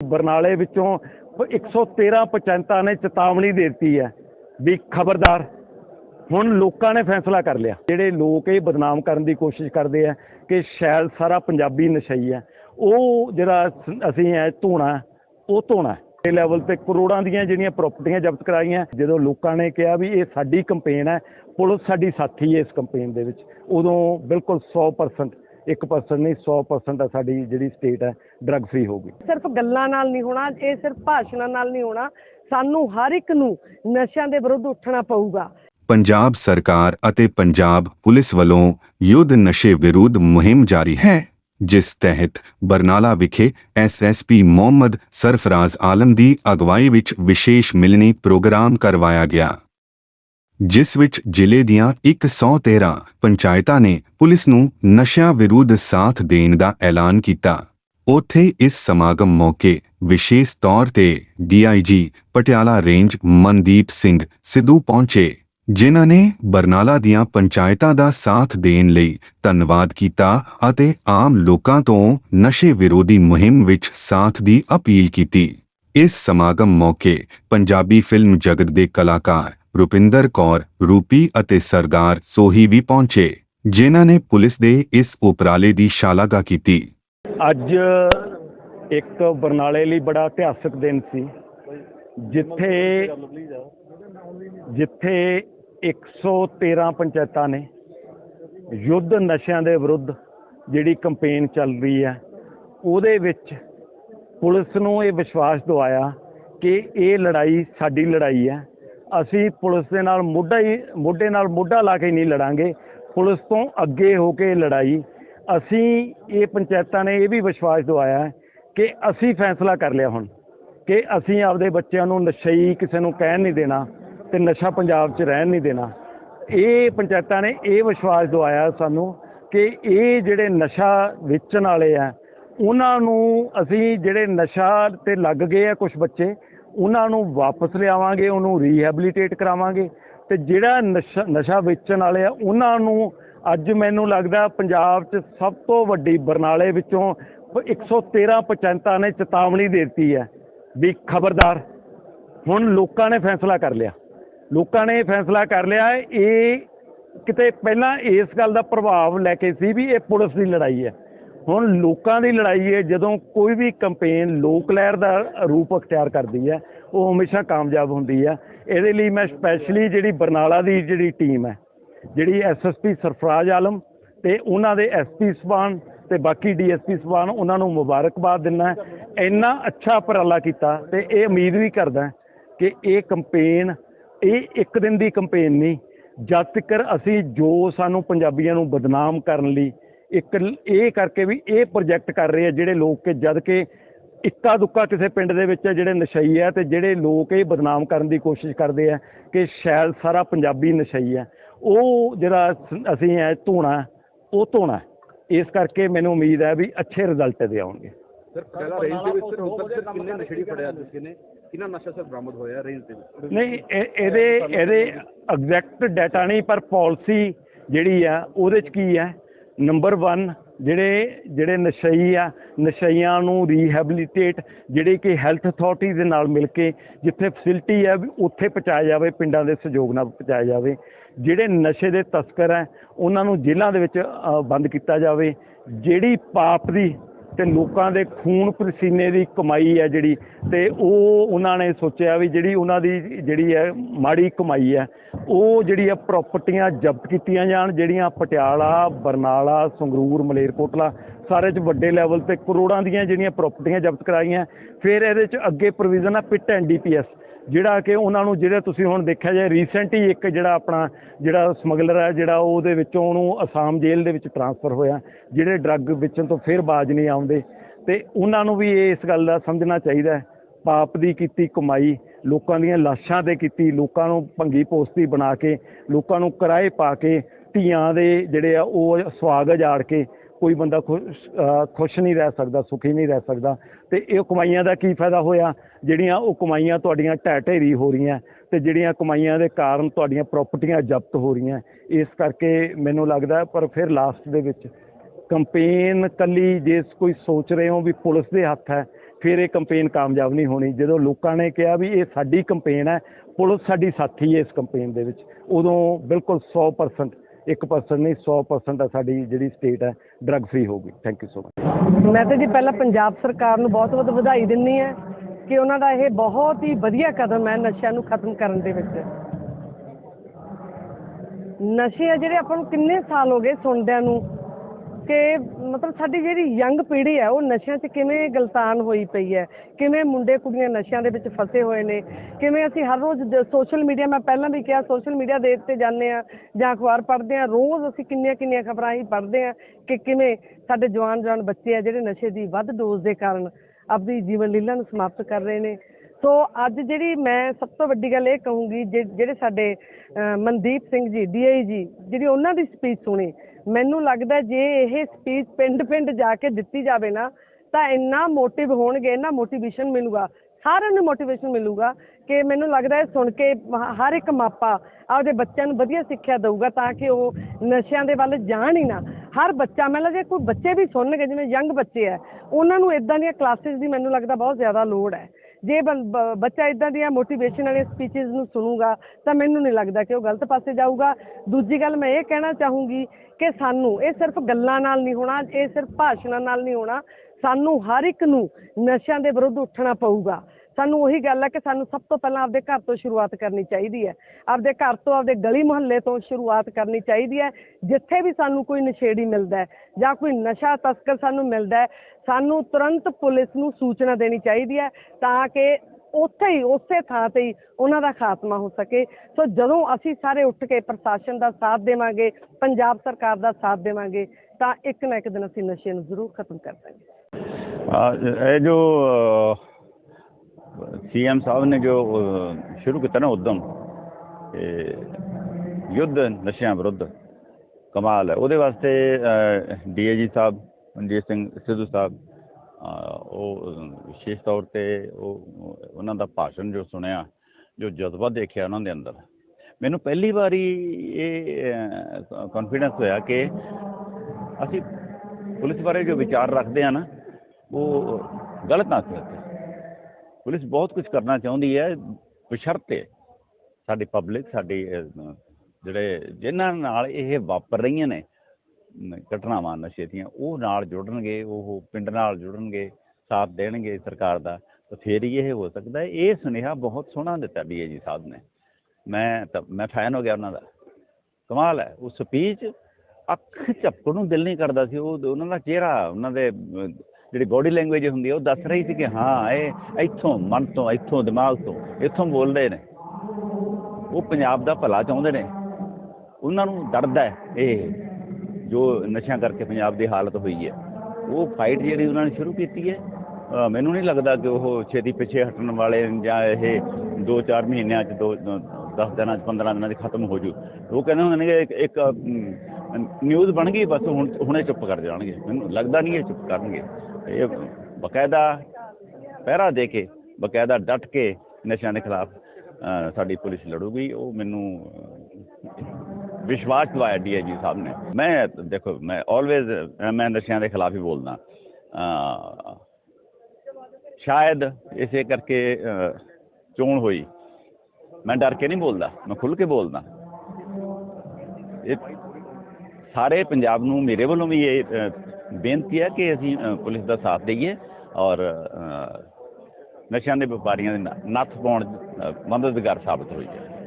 ਬਰਨਾਲੇ ਵਿੱਚੋਂ 113 ਪੰਚਾਇਤਾਂ ਨੇ ਚੇਤਾਵਨੀ ਦੇ ਦਿੱਤੀ ਹੈ ਵੀ ਖਬਰਦਾਰ, ਹੁਣ ਲੋਕਾਂ ਨੇ ਫੈਸਲਾ ਕਰ ਲਿਆ। ਜਿਹੜੇ ਲੋਕ ਇਹ ਬਦਨਾਮ ਕਰਨ ਦੀ ਕੋਸ਼ਿਸ਼ ਕਰਦੇ ਆ ਕਿ ਸ਼ੈਲ ਸਾਰਾ ਪੰਜਾਬੀ ਨਸ਼ਈ ਹੈ, ਉਹ ਜਿਹੜਾ ਅਸੀਂ ਹੈ ਧੋਣਾ, ਉਹ ਧੋਣਾ ਇਹ ਲੈਵਲ ਤੇ ਕਰੋੜਾਂ ਦੀਆਂ ਜਿਹੜੀਆਂ ਪ੍ਰਾਪਰਟੀਆਂ ਜ਼ਬਤ ਕਰਾਈਆਂ, ਜਦੋਂ ਲੋਕਾਂ ਨੇ ਕਿਹਾ ਵੀ ਇਹ ਸਾਡੀ ਕੰਪੇਨ ਹੈ, ਪੁਲਿਸ ਸਾਡੀ ਸਾਥੀ ਹੈ ਇਸ ਕੰਪੇਨ ਦੇ ਵਿੱਚ, ਉਦੋਂ ਬਿਲਕੁਲ 100% 1% ਨਹੀਂ 100% ਆ ਸਾਡੀ ਜਿਹੜੀ ਸਟੇਟ ਹੈ ਡਰੱਗ ਫ੍ਰੀ ਹੋਊਗੀ। ਸਿਰਫ ਗੱਲਾਂ ਨਾਲ ਨਹੀਂ ਹੋਣਾ ਇਹ ਸਿਰਫ ਭਾਸ਼ਣਾਂ ਨਾਲ ਨਹੀਂ ਹੋਣਾ। ਸਾਨੂੰ ਹਰ ਇੱਕ ਨੂੰ ਨਸ਼ਿਆਂ ਦੇ ਵਿਰੁੱਧ ਉੱਠਣਾ ਪਊਗਾ। ਪੰਜਾਬ ਸਰਕਾਰ ਅਤੇ ਪੰਜਾਬ ਪੁਲਿਸ ਵੱਲੋਂ ਯੁੱਧ ਨਸ਼ੇ ਵਿਰੁੱਧ ਮੁਹਿੰਮ ਜਾਰੀ ਹੈ ਜਿਸ ਤਹਿਤ ਬਰਨਾਲਾ ਵਿਖੇ ਐਸਐਸਪੀ ਮੁਹੰਮਦ ਸਰਫਰਾਜ਼ ਆਲਮ ਦੀ ਅਗਵਾਈ ਵਿੱਚ ਵਿਸ਼ੇਸ਼ ਮਿਲਣੀ ਪ੍ਰੋਗਰਾਮ ਕਰਵਾਇਆ ਗਿਆ। ਜਿਸ ਵਿੱਚ ਜ਼ਿਲ੍ਹੇ ਦੀਆਂ 113 ਪੰਚਾਇਤਾਂ ਨੇ ਪੁਲਿਸ ਨੂੰ ਨਸ਼ਿਆਂ ਵਿਰੁੱਧ ਸਾਥ ਦੇਣ ਦਾ ਐਲਾਨ ਕੀਤਾ। ਉੱਥੇ ਇਸ ਸਮਾਗਮ ਮੌਕੇ ਵਿਸ਼ੇਸ਼ ਤੌਰ ਤੇ ਡੀਆਈਜੀ ਪਟਿਆਲਾ ਰੇਂਜ ਮਨਦੀਪ ਸਿੰਘ ਸਿੱਧੂ ਪਹੁੰਚੇ, ਜਿਨ੍ਹਾਂ ਨੇ ਬਰਨਾਲਾ ਦੀਆਂ ਪੰਚਾਇਤਾਂ ਦਾ ਸਾਥ ਦੇਣ ਲਈ ਧੰਨਵਾਦ ਕੀਤਾ ਅਤੇ ਆਮ ਲੋਕਾਂ ਤੋਂ ਨਸ਼ੇ ਵਿਰੋਧੀ ਮੁਹਿੰਮ ਵਿੱਚ ਸਾਥ ਦੀ ਅਪੀਲ ਕੀਤੀ। ਇਸ ਸਮਾਗਮ ਮੌਕੇ ਪੰਜਾਬੀ ਫਿਲਮ ਜਗਤ ਦੇ ਕਲਾਕਾਰ ਰੁਪਿੰਦਰ ਕੌਰ, ਰੂਪੀ ਅਤੇ ਸਰਦਾਰ ਸੋਹੀ ਵੀ ਪਹੁੰਚੇ, ਜਿਨ੍ਹਾਂ ਨੇ ਪੁਲਿਸ ਦੇ ਇਸ ਉਪਰਾਲੇ ਦੀ ਸ਼ਾਲਾਘਾ ਕੀਤੀ। ਅੱਜ ਇੱਕ ਬਰਨਾਲੇ ਲਈ ਬੜਾ ਇਤਿਹਾਸਕ ਦਿਨ ਸੀ। ਜਿੱਥੇ ਜਿੱਥੇ 113 ਪੰਚਾਇਤਾਂ ਨੇ ਯੁੱਧ ਨਸ਼ਿਆਂ ਦੇ ਵਿਰੁੱਧ ਜਿਹੜੀ ਕੰਪੇਨ ਚੱਲ ਰਹੀ ਹੈ, ਉਹਦੇ ਵਿੱਚ ਪੁਲਿਸ ਨੂੰ ਇਹ ਵਿਸ਼ਵਾਸ ਦਵਾਇਆ ਕਿ ਇਹ ਲੜਾਈ ਸਾਡੀ ਲੜਾਈ ਹੈ ਅਸੀਂ ਪੁਲਿਸ ਦੇ ਨਾਲ ਮੋਢਾ ਹੀ, ਮੋਢੇ ਨਾਲ ਮੋਢਾ ਲਾ ਕੇ ਨਹੀਂ ਲੜਾਂਗੇ। ਪੁਲਿਸ ਤੋਂ ਅੱਗੇ ਹੋ ਕੇ ਲੜਾਈ। ਅਸੀਂ ਇਹ ਪੰਚਾਇਤਾਂ ਨੇ ਇਹ ਵੀ ਵਿਸ਼ਵਾਸ ਦਿਵਾਇਆ ਕਿ ਅਸੀਂ ਫੈਸਲਾ ਕਰ ਲਿਆ ਹੁਣ, ਕਿ ਅਸੀਂ ਆਪਦੇ ਬੱਚਿਆਂ ਨੂੰ ਨਸ਼ਈ ਕਿਸੇ ਨੂੰ ਕਹਿਣ ਨਹੀਂ ਦੇਣਾ ਤੇ ਨਸ਼ਾ ਪੰਜਾਬ 'ਚ ਰਹਿਣ ਨਹੀਂ ਦੇਣਾ। ਇਹ ਪੰਚਾਇਤਾਂ ਨੇ ਇਹ ਵਿਸ਼ਵਾਸ ਦਿਵਾਇਆ ਸਾਨੂੰ ਕਿ ਇਹ ਜਿਹੜੇ ਨਸ਼ਾ ਵੇਚਣ ਵਾਲੇ ਆ, ਉਹਨਾਂ ਨੂੰ ਅਸੀਂ ਜਿਹੜੇ ਨਸ਼ਾ ਤੇ ਲੱਗ ਗਏ ਆ ਕੁਝ ਬੱਚੇ ਉਹਨਾਂ ਨੂੰ ਵਾਪਸ ਲਿਆਵਾਂਗੇ, ਉਹਨੂੰ ਰੀਹੈਬਿਲਿਟੇਟ ਕਰਾਵਾਂਗੇ। ਤੇ ਜਿਹੜਾ ਨਸ਼ਾ ਨਸ਼ਾ ਵੇਚਣ ਵਾਲੇ ਆ, ਉਹਨਾਂ ਨੂੰ ਅੱਜ ਮੈਨੂੰ ਲੱਗਦਾ ਪੰਜਾਬ 'ਚ ਸਭ ਤੋਂ ਵੱਡੀ ਬਰਨਾਲੇ ਵਿੱਚੋਂ 113 ਪੰਚਾਇਤਾਂ ਨੇ ਚੇਤਾਵਨੀ ਦੇ ਦਿੱਤੀ ਹੈ ਵੀ ਖਬਰਦਾਰ, ਹੁਣ ਲੋਕਾਂ ਨੇ ਫੈਸਲਾ ਕਰ ਲਿਆ। ਲੋਕਾਂ ਨੇ ਫੈਸਲਾ ਕਰ ਲਿਆ ਇਹ ਕਿਤੇ ਪਹਿਲਾਂ ਇਸ ਗੱਲ ਦਾ ਪ੍ਰਭਾਵ ਲੈ ਕੇ ਸੀ ਵੀ ਇਹ ਪੁਲਿਸ ਦੀ ਲੜਾਈ ਹੈ। ਹੁਣ ਲੋਕਾਂ ਦੀ ਲੜਾਈ ਹੈ, ਜਦੋਂ ਕੋਈ ਵੀ ਕੰਪੇਨ ਲੋਕ ਲਹਿਰ ਦਾ ਰੂਪ ਅਖਤਿਆਰ ਕਰਦੀ ਹੈ, ਉਹ ਹਮੇਸ਼ਾ ਕਾਮਯਾਬ ਹੁੰਦੀ ਹੈ। ਇਹਦੇ ਲਈ ਮੈਂ ਸਪੈਸ਼ਲੀ ਜਿਹੜੀ ਬਰਨਾਲਾ ਦੀ ਜਿਹੜੀ ਟੀਮ ਹੈ, ਜਿਹੜੀ ਐਸਐਸਪੀ ਸਰਫਰਾਜ਼ ਆਲਮ ਤੇ ਉਹਨਾਂ ਦੇ ਐਸਪੀ ਸਬਾਨ ਤੇ ਬਾਕੀ ਡੀਐਸਪੀ ਸਬਾਨ ਉਹਨਾਂ ਨੂੰ ਮੁਬਾਰਕਬਾਦ ਦਿੰਦਾ ਇੰਨਾ ਅੱਛਾ ਉਪਰਾਲਾ ਕੀਤਾ ਤੇ ਇਹ ਉਮੀਦ ਵੀ ਕਰਦਾ ਕਿ ਇਹ ਕੰਪੇਨ ਇਹ ਇੱਕ ਦਿਨ ਦੀ ਕੰਪੇਨ ਨਹੀਂ, ਜਦ ਤੱਕ ਅਸੀਂ ਜੋ ਸਾਨੂੰ ਪੰਜਾਬੀਆਂ ਨੂੰ ਬਦਨਾਮ ਕਰਨ ਲਈ ਇੱਕ ਇਹ ਕਰਕੇ ਵੀ ਇਹ ਪ੍ਰੋਜੈਕਟ ਕਰ ਰਹੇ ਆ ਜਿਹੜੇ ਲੋਕ ਕਿ ਜਦ ਕਿ ਇੱਕਾ ਦੁੱਕਾ ਕਿਸੇ ਪਿੰਡ ਦੇ ਵਿੱਚ ਜਿਹੜੇ ਨਸ਼ਈ ਹੈ ਤੇ ਜਿਹੜੇ ਲੋਕ ਇਹ ਬਦਨਾਮ ਕਰਨ ਦੀ ਕੋਸ਼ਿਸ਼ ਕਰਦੇ ਆ ਕਿ ਸ਼ਾਇਦ ਸਾਰਾ ਪੰਜਾਬੀ ਨਸ਼ਈ ਹੈ ਉਹ ਜਿਹੜਾ ਅਸੀਂ ਹੈ ਧੋਣਾ ਉਹ ਧੋਣਾ। ਇਸ ਕਰਕੇ ਮੈਨੂੰ ਉਮੀਦ ਹੈ ਵੀ ਅੱਛੇ ਰਿਜ਼ਲਟ ਇਹਦੇ ਆਉਣਗੇ। ਸਰ ਪਹਿਲਾ ਰੇਂਜ ਦੇ ਵਿੱਚ ਸਰ ਹੁਣ ਤੱਕ ਕਿੰਨੇ ਨਸ਼ੇੜੀ ਫੜਿਆ ਤੁਸੀਂ ਨੇ ਕਿੰਨਾ ਨਸ਼ਾ ਸਰ ਬਰਾਮਦ ਹੋਇਆ ਰੇਂਜ ਦੇ ਵਿੱਚ? ਨਹੀਂ ਇਹ- ਇਹਦੇ ਇਹਦੇ ਐਗਜ਼ੈਕਟ ਡਾਟਾ ਨਹੀਂ ਪਰ ਪਾਲਿਸੀ ਜਿਹੜੀ ਆ ਉਹਦੇ ਚ ਕੀ ਹੈ ਨੰਬਰ 1 ਜਿਹੜੇ ਜਿਹੜੇ ਨਸ਼ਈ ਆ, ਨਸ਼ਈਆਂ ਨੂੰ ਰੀਹੈਬਿਲਿਟੇਟ ਜਿਹੜੇ ਕਿ ਹੈਲਥ ਅਥਾਰਟੀ ਦੇ ਨਾਲ ਮਿਲ ਕੇ ਜਿੱਥੇ ਫੈਸਿਲਿਟੀ ਹੈ ਵੀ ਉੱਥੇ ਪਹੁੰਚਾਇਆ ਜਾਵੇ, ਪਿੰਡਾਂ ਦੇ ਸਹਿਯੋਗ ਨਾਲ ਪਹੁੰਚਾਇਆ ਜਾਵੇ। ਜਿਹੜੇ ਨਸ਼ੇ ਦੇ ਤਸਕਰ ਹੈ ਉਹਨਾਂ ਨੂੰ ਜੇਲ੍ਹਾਂ ਦੇ ਵਿੱਚ ਬੰਦ ਕੀਤਾ ਜਾਵੇ। ਜਿਹੜੀ ਪਾਪ ਦੀ ਤੇ ਲੋਕਾਂ ਦੇ ਖੂਨ ਪਸੀਨੇ ਦੀ ਕਮਾਈ ਹੈ ਜਿਹੜੀ, ਤੇ ਉਹ ਉਹਨਾਂ ਨੇ ਸੋਚਿਆ ਵੀ ਜਿਹੜੀ ਉਹਨਾਂ ਦੀ ਜਿਹੜੀ ਹੈ ਮਾੜੀ ਕਮਾਈ ਹੈ, ਉਹ ਜਿਹੜੀ ਹੈ ਪ੍ਰਾਪਰਟੀਆਂ ਜ਼ਬਤ ਕੀਤੀਆਂ ਜਾਣ, ਜਿਹੜੀਆਂ ਪਟਿਆਲਾ, ਬਰਨਾਲਾ, ਸੰਗਰੂਰ, ਮਲੇਰਕੋਟਲਾ, ਸਾਰੇ ਚ ਵੱਡੇ ਲੈਵਲ ਤੇ ਕਰੋੜਾਂ ਦੀਆਂ ਜਿਹੜੀਆਂ ਪ੍ਰਾਪਰਟੀਆਂ ਜ਼ਬਤ ਕਰਾਈਆਂ, ਫਿਰ ਇਹਦੇ ਚ ਅੱਗੇ ਪ੍ਰੋਵੀਜ਼ਨ ਆ ਪਿਟ ਐਨਡੀਪੀਐਸ ਜਿਹੜਾ ਕਿ ਉਹਨਾਂ ਨੂੰ ਜਿਹੜੇ ਤੁਸੀਂ ਹੁਣ ਦੇਖਿਆ ਜਾਏ ਰੀਸੈਂਟ ਹੀ ਇੱਕ ਜਿਹੜਾ ਆਪਣਾ ਜਿਹੜਾ ਸਮਗਲਰ ਹੈ, ਜਿਹੜਾ ਉਹਦੇ ਵਿੱਚੋਂ ਉਹਨੂੰ ਅਸਾਮ ਜੇਲ੍ਹ ਦੇ ਵਿੱਚ ਟਰਾਂਸਫਰ ਹੋਇਆ, ਜਿਹੜੇ ਡਰੱਗ ਵਿੱਚੋਂ ਤੋਂ ਫਿਰ ਬਾਜ ਨਹੀਂ ਆਉਂਦੇ। ਤੇ ਉਹਨਾਂ ਨੂੰ ਵੀ ਇਸ ਗੱਲ ਦਾ ਸਮਝਣਾ ਚਾਹੀਦਾ ਹੈ, ਪਾਪ ਦੀ ਕੀਤੀ ਕਮਾਈ, ਲੋਕਾਂ ਦੀਆਂ ਲਾਸ਼ਾਂ ਤੇ ਕੀਤੀ, ਲੋਕਾਂ ਨੂੰ ਭੰਗੀ ਪੋਸਤੀ ਬਣਾ ਕੇ, ਲੋਕਾਂ ਨੂੰ ਕਿਰਾਏ ਪਾ ਕੇ, ਧੀਆਂ ਦੇ ਜਿਹੜੇ ਆ ਉਹ ਸੁਆਗ ਉਜਾੜ ਕੇ ਕੋਈ ਬੰਦਾ ਖੁਸ਼ ਖੁਸ਼ ਨਹੀਂ ਰਹਿ ਸਕਦਾ, ਸੁਖੀ ਨਹੀਂ ਰਹਿ ਸਕਦਾ। ਤੇ ਇਹ ਕਮਾਈਆਂ ਦਾ ਕੀ ਫਾਇਦਾ ਹੋਇਆ? ਜਿਹੜੀਆਂ ਉਹ ਕਮਾਈਆਂ ਤੁਹਾਡੀਆਂ ਢਹਿ ਢੇਰੀ ਹੋ ਰਹੀਆਂ, ਤੇ ਜਿਹੜੀਆਂ ਕਮਾਈਆਂ ਦੇ ਕਾਰਨ ਤੁਹਾਡੀਆਂ ਪ੍ਰਾਪਰਟੀਆਂ ਜ਼ਬਤ ਹੋ ਰਹੀਆਂ। ਇਸ ਕਰਕੇ ਮੈਨੂੰ ਲੱਗਦਾ, ਪਰ ਫਿਰ ਲਾਸਟ ਦੇ ਵਿੱਚ ਕੰਪੇਨ ਕੱਲੀ ਜੇ ਕੋਈ ਸੋਚ ਰਹੇ ਹੋ ਵੀ ਪੁਲਿਸ ਦੇ ਹੱਥ ਹੈ, ਫਿਰ ਇਹ ਕੰਪੇਨ ਕਾਮਯਾਬ ਨਹੀਂ ਹੋਣੀ। ਜਦੋਂ ਲੋਕਾਂ ਨੇ ਕਿਹਾ ਵੀ ਇਹ ਸਾਡੀ ਕੰਪੇਨ ਹੈ, ਪੁਲਿਸ ਸਾਡੀ ਸਾਥੀ ਹੈ ਇਸ ਕੰਪੇਨ ਦੇ ਵਿੱਚ, ਉਦੋਂ ਬਿਲਕੁਲ 100% 1% ਨਹੀਂ 100% ਹੈ ਸਾਡੀ ਜਿਹੜੀ ਸਟੇਟ ਹੈ ਡਰੱਗ ਫ੍ਰੀ ਹੋਊਗੀ। ਥੈਂਕ ਯੂ ਸੋ ਮਚ ਮੈਂ ਤਾਂ ਜੀ ਪਹਿਲਾਂ ਪੰਜਾਬ ਸਰਕਾਰ ਨੂੰ ਬਹੁਤ ਬਹੁਤ ਵਧਾਈ ਦਿੰਨੀ ਹੈ ਕਿ ਉਹਨਾਂ ਦਾ ਇਹ ਬਹੁਤ ਹੀ ਵਧੀਆ ਕਦਮ ਹੈ ਨਸ਼ਿਆਂ ਨੂੰ ਖਤਮ ਕਰਨ ਦੇ ਵਿੱਚ। ਨਸ਼ੇ ਆ ਜਿਹੜੇ ਆਪਾਂ ਨੂੰ ਕਿੰਨੇ ਸਾਲ ਹੋ ਗਏ ਸੁਣਦਿਆਂ ਨੂੰ ਕਿ ਮਤਲਬ ਸਾਡੀ ਜਿਹੜੀ ਯੰਗ ਪੀੜ੍ਹੀ ਹੈ, ਉਹ ਨਸ਼ਿਆਂ 'ਚ ਕਿਵੇਂ ਗਲਤਾਨ ਹੋਈ ਪਈ ਹੈ? ਕਿਵੇਂ ਮੁੰਡੇ ਕੁੜੀਆਂ ਨਸ਼ਿਆਂ ਦੇ ਵਿੱਚ ਫਸੇ ਹੋਏ ਨੇ? ਕਿਵੇਂ ਅਸੀਂ ਹਰ ਰੋਜ਼ ਸੋਸ਼ਲ ਮੀਡੀਆ ਮੈਂ ਪਹਿਲਾਂ ਵੀ ਕਿਹਾ ਸੋਸ਼ਲ ਮੀਡੀਆ ਦੇ ਉੱਤੇ ਜਾਂਦੇ ਆ ਜਾਂ ਅਖਬਾਰ ਪੜ੍ਹਦੇ ਆ ਰੋਜ਼ ਅਸੀਂ ਕਿੰਨੀਆਂ ਕਿੰਨੀਆਂ ਖਬਰਾਂ ਹੀ ਪੜ੍ਹਦੇ ਆ ਕਿ ਕਿਵੇਂ ਸਾਡੇ ਜਵਾਨ ਜਵਾਨ ਬੱਚੇ ਆ ਜਿਹੜੇ ਨਸ਼ੇ ਦੀ ਵੱਧ ਡੋਜ਼ ਦੇ ਕਾਰਨ ਆਪਣੀ ਜੀਵਨ ਲੀਲਾ ਨੂੰ ਸਮਾਪਤ ਕਰ ਰਹੇ ਨੇ। ਸੋ ਅੱਜ ਜਿਹੜੀ ਮੈਂ ਸਭ ਤੋਂ ਵੱਡੀ ਗੱਲ ਇਹ ਕਹੂੰਗੀ, ਜੇ- ਜਿਹੜੇ ਸਾਡੇ ਮਨਦੀਪ ਸਿੰਘ ਜੀ ਡੀਆਈ ਜੀ ਜਿਹੜੀ ਉਹਨਾਂ ਦੀ ਸਪੀਚ ਸੁਣੀ ਮੈਨੂੰ ਲੱਗਦਾ ਜੇ ਇਹ ਸਪੀਚ ਪਿੰਡ-ਪਿੰਡ ਜਾ ਕੇ ਦਿੱਤੀ ਜਾਵੇ ਨਾ, ਤਾਂ ਇੰਨਾ ਮੋਟਿਵ ਹੋਣਗੇ, ਇੰਨਾ ਮੋਟੀਵੇਸ਼ਨ ਮਿਲੂਗਾ, ਸਾਰਿਆਂ ਨੂੰ ਮੋਟੀਵੇਸ਼ਨ ਮਿਲੂਗਾ ਕਿ ਮੈਨੂੰ ਲੱਗਦਾ ਇਹ ਸੁਣ ਕੇ ਹਰ ਇੱਕ ਮਾਪਾ ਆਪਦੇ ਬੱਚਿਆਂ ਨੂੰ ਵਧੀਆ ਸਿੱਖਿਆ ਦੇਊਗਾ ਤਾਂ ਕਿ ਉਹ ਨਸ਼ਿਆਂ ਦੇ ਵੱਲ ਜਾਣ ਹੀ ਨਾ। ਹਰ ਬੱਚਾ ਮੈਨੂੰ ਲੱਗਦਾ ਕੋਈ ਬੱਚੇ ਵੀ ਸੁਣਨਗੇ, ਜਿਵੇਂ ਯੰਗ ਬੱਚੇ ਆ ਉਹਨਾਂ ਨੂੰ ਇਦਾਂ ਦੀਆਂ ਕਲਾਸਿਸ ਦੀ ਮੈਨੂੰ ਲੱਗਦਾ ਬਹੁਤ ਜ਼ਿਆਦਾ ਲੋੜ ਹੈ। ਜੇ ਬੰ- ਬੱਚਾ ਇਦਾਂ ਦੀਆਂ ਮੋਟੀਵੇਸ਼ਨ ਵਾਲੀਆਂ ਸਪੀਚਸ ਨੂੰ ਸੁਣੂਗਾ, ਤਾਂ ਮੈਨੂੰ ਨਹੀਂ ਲੱਗਦਾ ਕਿ ਉਹ ਗਲਤ ਪਾਸੇ ਜਾਊਗਾ। ਦੂਜੀ ਗੱਲ ਮੈਂ ਇਹ ਕਹਿਣਾ ਚਾਹੂੰਗੀ ਕਿ ਸਾਨੂੰ, ਇਹ ਸਿਰਫ ਗੱਲਾਂ ਨਾਲ ਨਹੀਂ ਹੋਣਾ, ਇਹ ਸਿਰਫ ਭਾਸ਼ਣਾਂ ਨਾਲ ਨਹੀਂ ਹੋਣਾ, ਸਾਨੂੰ ਹਰ ਇੱਕ ਨੂੰ ਨਸ਼ਿਆਂ ਦੇ ਵਿਰੁੱਧ ਉੱਠਣਾ ਪਊਗਾ। ਸਾਨੂੰ ਉਹੀ ਗੱਲ ਹੈ ਕਿ ਸਾਨੂੰ ਸਭ ਤੋਂ ਪਹਿਲਾਂ ਆਪਦੇ ਘਰ ਤੋਂ ਸ਼ੁਰੂਆਤ ਕਰਨੀ ਚਾਹੀਦੀ ਹੈ। ਆਪਦੇ ਘਰ ਤੋਂ ਆਪਦੇ ਗਲੀ ਮੁਹੱਲੇ ਤੋਂ ਸ਼ੁਰੂਆਤ ਕਰਨੀ ਚਾਹੀਦੀ ਹੈ। ਜਿੱਥੇ ਵੀ ਸਾਨੂੰ ਕੋਈ ਨਸ਼ੇੜੀ ਮਿਲਦਾ ਹੈ ਜਾਂ ਕੋਈ ਨਸ਼ਾ ਤਸਕਰ ਸਾਨੂੰ ਮਿਲਦਾ ਹੈ, ਸਾਨੂੰ ਤੁਰੰਤ ਪੁਲਿਸ ਨੂੰ ਸੂਚਨਾ ਦੇਣੀ ਚਾਹੀਦੀ ਹੈ ਤਾਂ ਕਿ ਉੱਥੇ ਹੀ, ਉਸੇ ਥਾਂ ਤੇ ਹੀ ਉਹਨਾਂ ਦਾ ਖਾਤਮਾ ਹੋ ਸਕੇ। ਸੋ ਜਦੋਂ ਅਸੀਂ ਸਾਰੇ ਉੱਠ ਕੇ ਪ੍ਰਸ਼ਾਸਨ ਦਾ ਸਾਥ ਦੇਵਾਂਗੇ, ਪੰਜਾਬ ਸਰਕਾਰ ਦਾ ਸਾਥ ਦੇਵਾਂਗੇ, ਤਾਂ ਇੱਕ ਨਾ ਇੱਕ ਦਿਨ ਅਸੀਂ ਨਸ਼ੇ ਨੂੰ ਜ਼ਰੂਰ ਖਤਮ ਕਰ ਦਾਂਗੇ। ਇਹ ਜੋ ਸੀਐਮ ਸਾਹਿਬ ਨੇ ਜੋ ਸ਼ੁਰੂ ਕੀਤਾ ਨਾ ਉਦਮ, ਤੇ ਯੁੱਧ ਨਸ਼ਿਆਂ ਵਿਰੁੱਧ ਕਮਾਲ ਹੈ। ਉਹਦੇ ਵਾਸਤੇ ਡੀਏਜੀ ਸਾਹਿਬ, ਮਨਜੀਤ ਸਿੰਘ ਸਿੱਧੂ ਸਾਹਿਬ ਉਹ ਵਿਸ਼ੇਸ਼ ਤੌਰ ਤੇ ਉਹ, ਉਹਨਾਂ ਦਾ ਭਾਸ਼ਣ ਜੋ ਸੁਣਿਆ, ਜੋ ਜਜ਼ਬਾ ਦੇਖਿਆ ਉਹਨਾਂ ਦੇ ਅੰਦਰ। ਮੈਨੂੰ ਪਹਿਲੀ ਵਾਰੀ ਇਹ ਕੌਨਫੀਡੈਂਸ ਹੋਇਆ ਕਿ ਅਸੀਂ ਪੁਲਿਸ ਬਾਰੇ ਜੋ ਵਿਚਾਰ ਰੱਖਦੇ ਆ ਨਾ, ਉਹ ਗਲਤ ਨਾ ਸੋਚੇ ਪੁਲਿਸ ਬਹੁਤ ਕੁਝ ਕਰਨਾ ਚਾਹੁੰਦੀ ਹੈ, ਬਸ਼ਰਤੇ ਸਾਡੀ ਪਬਲਿਕ ਸਾਡੀ ਜਿਹੜੇ ਜਿਨ੍ਹਾਂ ਨਾਲ ਇਹ ਵਾਪਰ ਰਹੀਆਂ ਨੇ ਘਟਨਾਵਾਂ, ਨਸ਼ੇ ਦੀਆਂ, ਉਹ ਨਾਲ ਜੁੜਨਗੇ, ਉਹ ਪਿੰਡ ਨਾਲ ਜੁੜਨਗੇ, ਸਾਥ ਦੇਣਗੇ ਸਰਕਾਰ ਦਾ, ਤਾਂ ਫੇਰ ਹੀ ਇਹ ਹੋ ਸਕਦਾ ਹੈ। ਇਹ ਸੁਨੇਹਾ ਬਹੁਤ ਸੋਹਣਾ ਦਿੱਤਾ ਡੀਏਜੀ ਸਾਹਿਬ ਨੇ। ਮੈਂ ਤਾਂ, ਮੈਂ ਫੈਨ ਹੋ ਗਿਆ ਉਹਨਾਂ ਦਾ। ਕਮਾਲ ਹੈ। ਉਹ ਸਪੀਚ ਅੱਖ ਝਪਕਣ ਨੂੰ ਦਿਲ ਨਹੀਂ ਕਰਦਾ ਸੀ। ਉਹ, ਉਹਨਾਂ ਦਾ ਚਿਹਰਾ, ਉਹਨਾਂ ਦੇ ਜਿਹੜੀ ਬੋਡੀ ਲੈਂਗੁਏਜ ਹੁੰਦੀ ਹੈ ਉਹ ਦੱਸ ਰਹੀ ਸੀ ਕਿ ਹਾਂ, ਇਹ ਇੱਥੋਂ ਮਨ ਤੋਂ, ਇੱਥੋਂ ਦਿਮਾਗ ਤੋਂ, ਇੱਥੋਂ ਬੋਲਦੇ ਨੇ। ਉਹ ਪੰਜਾਬ ਦਾ ਭਲਾ ਚਾਹੁੰਦੇ ਨੇ। ਉਹਨਾਂ ਨੂੰ ਡਰਦਾ ਹੈ ਇਹ, ਜੋ ਨਸ਼ਿਆਂ ਕਰਕੇ ਪੰਜਾਬ ਦੀ ਹਾਲਤ ਹੋਈ ਹੈ। ਉਹ ਫਾਈਟ ਜਿਹੜੀ ਉਹਨਾਂ ਨੇ ਸ਼ੁਰੂ ਕੀਤੀ ਹੈ ਮੈਨੂੰ ਨਹੀਂ ਲੱਗਦਾ ਕਿ ਉਹ ਛੇਤੀ ਪਿੱਛੇ ਹਟਣ ਵਾਲੇ ਜਾਂ ਇਹ 2-4 ਮਹੀਨਿਆਂ ਚ ਦੋ 10 ਦਿਨਾਂ ਚ 15 ਦਿਨਾਂ ਚ ਖਤਮ ਹੋ ਜੂ। ਉਹ ਕਹਿੰਦੇ ਹੁੰਦੇ ਨੇ ਕਿ ਇੱਕ ਨਿਊਜ਼ ਬਣ ਗਈ ਬਸ ਹੁਣ ਹੁਣੇ ਚੁੱਪ ਕਰ ਜਾਣਗੇ। ਮੈਨੂੰ ਲੱਗਦਾ ਨਹੀਂ ਇਹ ਚੁੱਪ ਕਰਨਗੇ। ਇਹ ਬਕਾਇਦਾ ਪਹਿਰਾ ਦੇ ਕੇ ਬਕਾਇਦਾ ਡਟ ਕੇ ਨਸ਼ਿਆਂ ਦੇ ਖਿਲਾਫ ਸਾਡੀ ਪੁਲਿਸ ਲੜੂਗੀ। ਉਹ ਮੈਨੂੰ ਅਹ, ਵਿਸ਼ਵਾਸ ਦਿਵਾਇਆ ਡੀਆਈਜੀ ਸਾਹਿਬ ਨੇ। ਮੈਂ ਦੇਖੋ ਮੈਂ ਆਲਵੇਜ਼ ਮੈਂ ਨਸ਼ਿਆਂ ਦੇ ਖਿਲਾਫ ਹੀ ਬੋਲਦਾ। ਸ਼ਾਇਦ ਇਸੇ ਕਰਕੇ ਚੋਣ ਹੋਈ। ਮੈਂ ਡਰ ਕੇ ਨਹੀਂ ਬੋਲਦਾ, ਮੈਂ ਖੁੱਲ ਕੇ ਬੋਲਦਾ। ਇਹ ਸਾਰੇ ਪੰਜਾਬ ਨੂੰ ਮੇਰੇ ਵੱਲੋਂ ਵੀ ਇਹ ਬੇਨਤੀ ਹੈ ਕਿ ਅਸੀਂ ਪੁਲਿਸ ਦਾ ਸਾਥ ਦਈਏ ਔਰ ਨਸ਼ਿਆਂ ਦੇ ਵਪਾਰੀਆਂ ਦੇ ਨੱਥ ਪਾਉਣ ਮਦਦਗਾਰ ਸਾਬਤ ਹੋਈਏ।